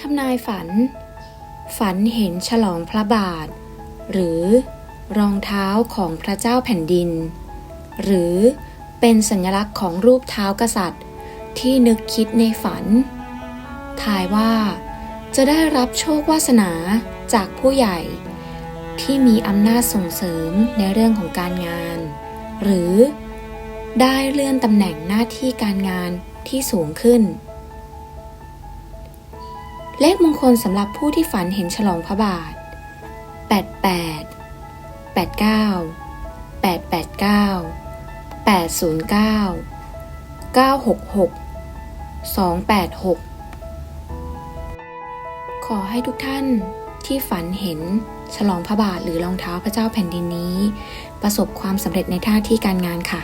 ทำนายฝัน ฝันเห็นฉลองพระบาท หรือรองเท้าของพระเจ้าแผ่นดิน หรือเป็นสัญลักษณ์ของรูปเท้ากษัตริย์ ที่นึกคิดในฝัน ทายว่าจะได้รับโชควาสนาจากผู้ใหญ่ ที่มีอำนาจส่งเสริมในเรื่องของการงาน หรือได้เลื่อนตำแหน่งหน้าที่การงานที่สูงขึ้น เลขมงคลสำหรับผู้ที่ฝันเห็นฉลองพระบาท 88 89 889 809 966 286 ขอให้ทุกท่านที่ฝันเห็นฉลองพระบาทหรือรองเท้าพระเจ้าแผ่นดินนี้ ประสบความสำเร็จในท่าที่การงานค่ะ